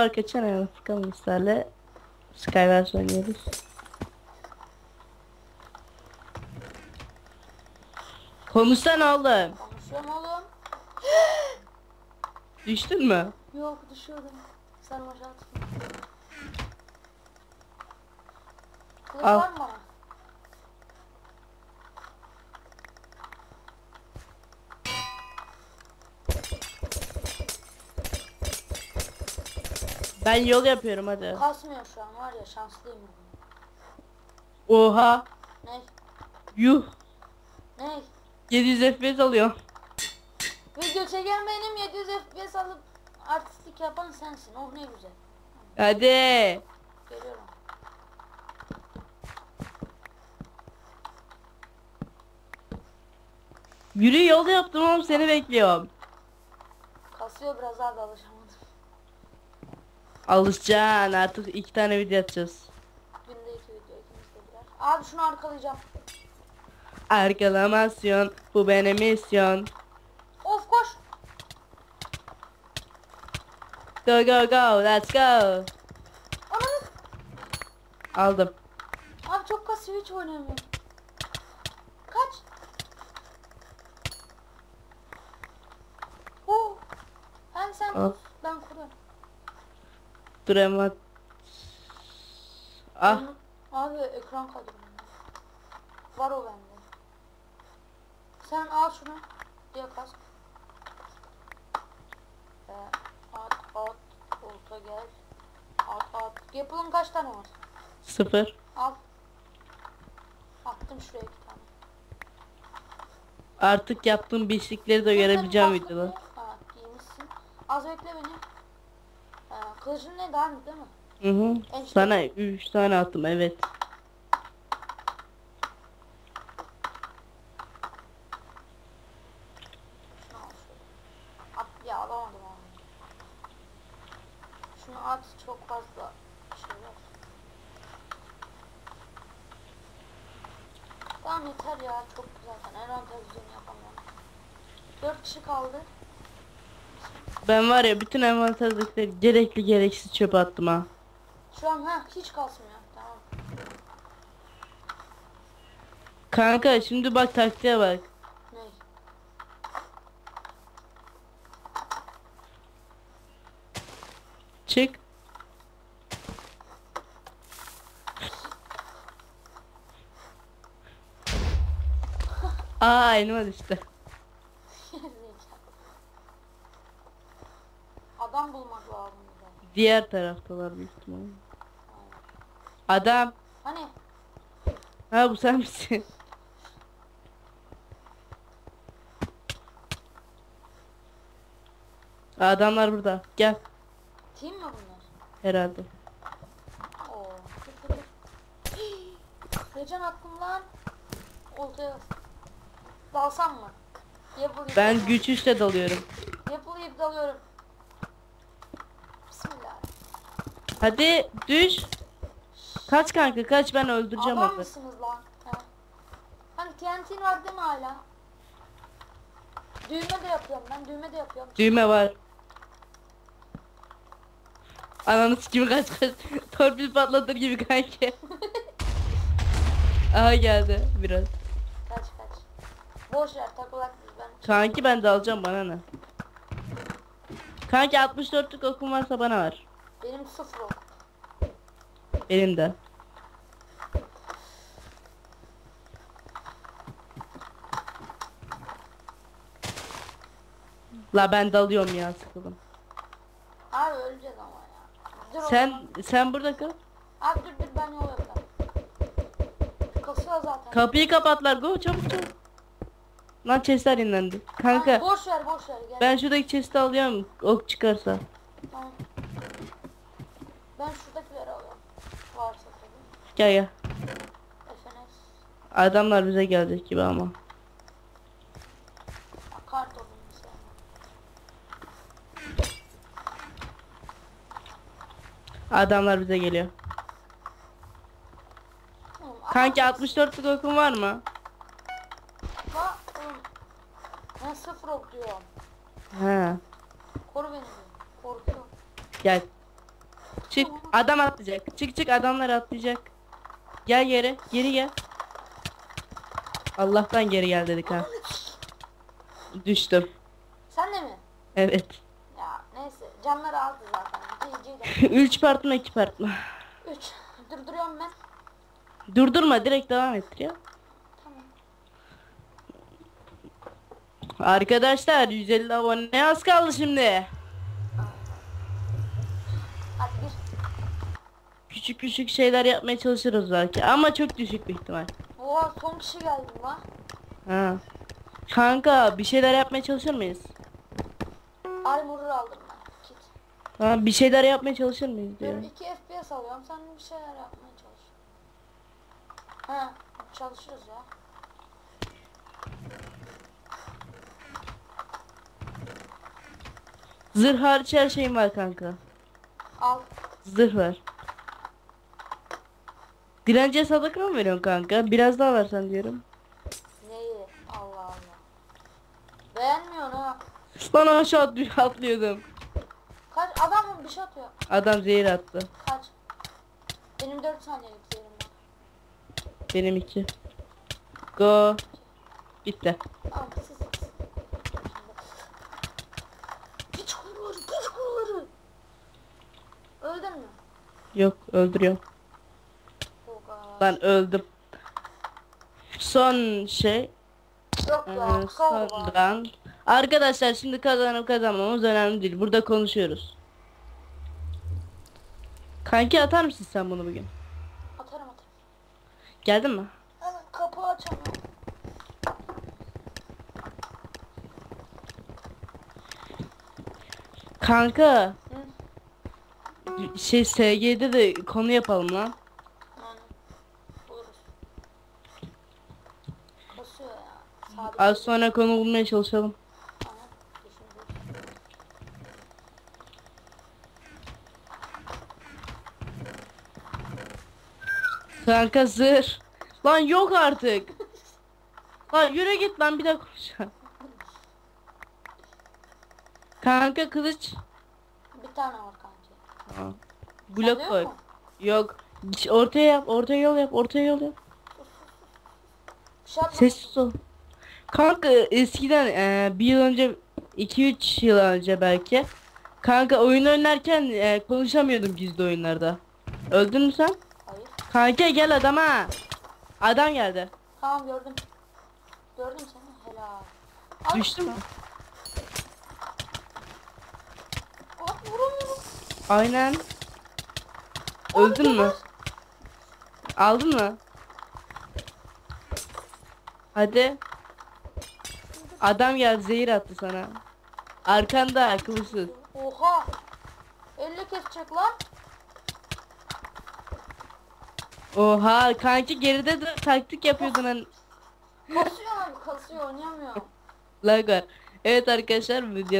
arkadaşlar yani Furkan Misler'le Skywars oynuyoruz. Konuşsana oğlum. Konuşuyorum oğlum. Düştün mü? Yok düşüyordum. Sen aşağı tutun. Kılıç Al. var mı Ben yol yapıyorum hadi. Kasmıyor şu an var ya şanslıyım. Oha. Ne? Yuh. Ne? 700 FPS alıyor. Video çeken benim 700 FPS alıp artistlik yapan sensin. Oh ne güzel. Hadi. Geliyorum. Yürü yol yaptım oğlum seni bekliyorum. Kasıyor biraz abi alışamadım. Alışacaksın artık iki tane video atacağız. Günde iki video ikimiz de birer. Abi şunu arkalayacağım. Arkalamasyon bu benim misyon. Of koş. Go go go let's go. Ananı. Aldım. Abi çok kasıyor hiç oynayamıyorum. Kaç. Oo. Hem sen Al. ben kuruyorum. Hemen. Ah Abi ekran kaydı bende. Var o bende. Sen al şunu. Diye kas. Ee, at at. Olta gel. At at. Yapılın kaç tane var? sıfır. Al. Attım şuraya iki tane. Artık yaptığım beşlikleri de görebileceğim Senin videoda. ne? Ha giymişsin. Az bekle beni. Ha, kılıcın ne daha değil mi? Hı hı. En Sana üç tane attım evet. At, ya alamadım onu. Şunu at çok fazla şey. Tamam yeter ya çok güzel. Ben en ön televizyonu yapamıyorum. Dört kişi kaldı. Ben var ya bütün envanterdekileri gerekli gereksiz çöpe attım ha. Şu an ha hiç kasmıyor. Tamam. Kanka şimdi bak taktiğe bak. Ne? Çık. Aa elma düştü. Adam bulmak lazım bize. Diğer taraftalar büyük ihtimalle. Adam. Hani Ha bu sen misin? Adamlar burada. Gel. team mi bunlar? Herhalde. Oo. Recan attım lan. Oltaya dalsam mı? Yapılayıp Ben güç üçle dalıyorum. Yapılayıp dalıyorum. Hadi düş. Kaç kanka kaç ben öldüreceğim Adam onu. mısınız lan? He. Hani TNT var değil mi hala? Düğme de yapıyorum ben düğme de yapıyorum. Düğme var. Ananı sikimi kaç kaç. Torpil patlatır gibi kanki. Aha geldi biraz. Kaç kaç. Boş ver takılak ben. Kanki ben de alacağım bana ne. Kanki 64'lük okum varsa bana ver. Benim sıfır ok. Benim de. La ben dalıyorum ya sıkıldım. Abi öleceğiz ama ya. Dur Sen oğlum. sen burada kal. Abi dur dur ben yol yapacağım. Kasıyor zaten. Kapıyı kapatlar go çabuk çabuk. Lan chestler inlendi. Kanka boş ver boş ver gel. ben şuradaki chest'i alıyorum ok çıkarsa. Tamam. Ben şuradakileri alıyorum. Varsa tabii. Gel gel. FNS. Adamlar bize gelecek gibi ama. Kart olduğunu sevmem. Adamlar bize geliyor. Oğlum, Kanki ama- 64'lük okun var mı? Bak oğlum. Ben sıfır ok diyorum. He. Koru beni. Korkuyorum. Gel. Adam atlayacak. Çık çık adamlar atlayacak. Gel geri. Geri gel. Allah'tan geri gel dedik ha. Düştüm. Sen de mi? Evet. Ya neyse canları aldı zaten. GG de. 3 part mı 2 part mı? 3. Durduruyorum ben. Durdurma direkt devam ettir ya. Tamam. Arkadaşlar 150 abone az kaldı şimdi. Hadi gir. Küçük küçük şeyler yapmaya çalışırız belki ama çok düşük bir ihtimal. Oha son kişi geldi lan. Ha. Kanka bir şeyler yapmaya çalışır mıyız? Armor'u aldım ben. Kit. Ha, bir şeyler yapmaya çalışır mıyız Ben diyorum. 2 FPS alıyorum. Sen bir şeyler yapmaya çalış. Ha, çalışırız ya. Zırh hariç her şeyim var kanka. Al. Zırh var. Direnciye sadaka mı veriyorsun kanka? Biraz daha versen diyorum. Neyi? Allah Allah. Beğenmiyorsun ha. Lan aşağı at- atlıyordum. Kaç adam mı bir şey atıyor? Adam zehir attı. Kaç? Benim 4 saniyelik yerim var. Benim iki. Go. Bitti. Al siz. Piç kuruları, piç kuruları. Öldün mü? Yok öldürüyorum. Lan öldüm. Son şey. Yok Ee, ya, bari. Sondan. Arkadaşlar şimdi kazanıp kazanmamız önemli değil. Burada konuşuyoruz. Kanki atar mısın sen bunu bugün? Atarım atarım. Geldin mi? Hemen kapı açamıyorum. Kanka. Hı. Şey SG'de de konu yapalım lan. Sabit. Az sonra konu bulmaya çalışalım. Kanka zırh. Lan yok artık. Lan yürü git lan bir daha konuşalım. Kanka kılıç. Bir tane var. Aa, Sende Blok koy. Yok. Ortaya yap, ortaya yol yap, ortaya yol yap. Atma. Sessiz ol. Kanka eskiden eee, bir yıl önce 2-3 yıl önce belki. Kanka oyun oynarken eee, konuşamıyordum gizli oyunlarda. Öldün mü sen? Hayır. Kanka gel adama. Adam geldi. Tamam gördüm. Gördüm seni. Helal. Al. Düştü mü? Bak vuramıyorum. Aynen. Öldün mü? Aldın mı? Hadi. Adam geldi zehir attı sana. Arkanda akılsız. Oha. Elle kesecek lan. Oha kanki geride de taktik yapıyordun hani. Kasıyor abi kasıyor oynayamıyor. Lag var. Evet arkadaşlar video